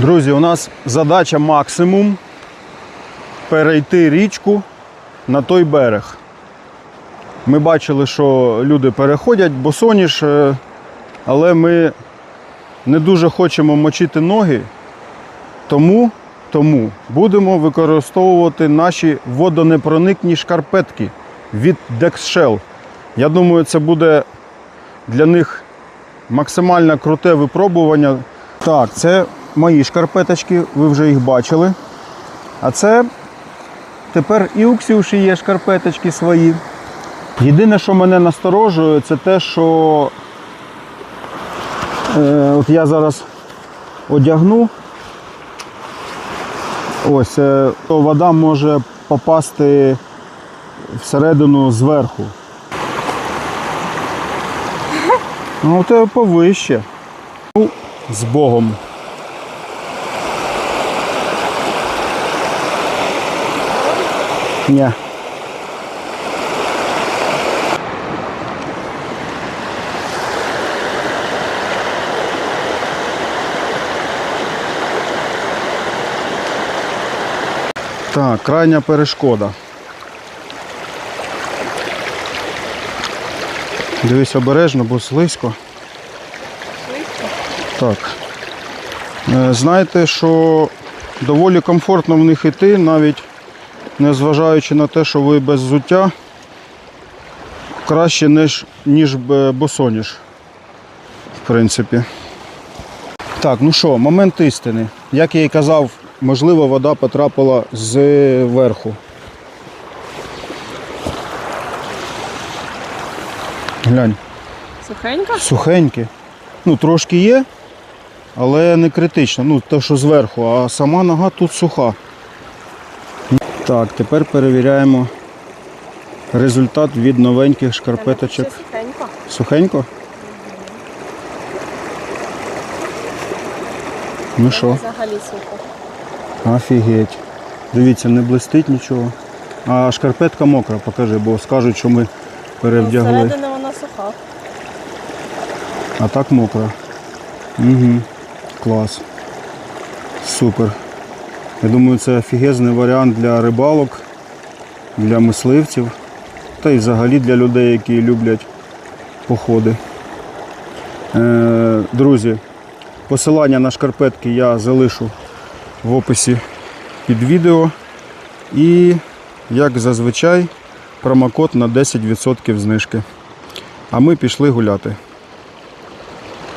Друзі, у нас задача максимум перейти річку на той берег. Ми бачили, що люди переходять босоніж, е, але ми не дуже хочемо мочити ноги, тому, тому будемо використовувати наші водонепроникні шкарпетки від Dexshell. Я думаю, це буде для них максимально круте випробування. Так, це мої шкарпеточки, ви вже їх бачили. А це тепер і у Ксюші є шкарпеточки свої. Єдине, що мене насторожує, це те, що е, от я зараз одягну. Ось, е, то вода може попасти всередину зверху. Ну, тебе повище. Ну, з Богом. Ні. Так, крайня перешкода. Дивись обережно, бо слизько. Так. Е, Знаєте, що доволі комфортно в них йти, навіть незважаючи на те, що ви без взуття, краще, ніж, ніж босоніж. В принципі. Так, ну що, момент істини. Як я і казав, можливо, вода потрапила зверху. Глянь. Сухенька? Сухенькі. Ну, трошки є, але не критично. Ну, те, що зверху, а сама нога тут суха. Так, тепер перевіряємо результат від новеньких шкарпеточок. Ще сухенька. Сухенько? Ну що, Взагалі сухо. офігеть. Дивіться, не блистить нічого. А шкарпетка мокра, покажи, бо скажуть, що ми перевдягли. Всередини вона суха. А так мокро. Угу. Клас. Супер. Я думаю, це офігезний варіант для рибалок, для мисливців та й взагалі для людей, які люблять походи. Е, друзі, посилання на шкарпетки я залишу в описі під відео. І, як зазвичай, промокод на 10% знижки. А ми пішли гуляти.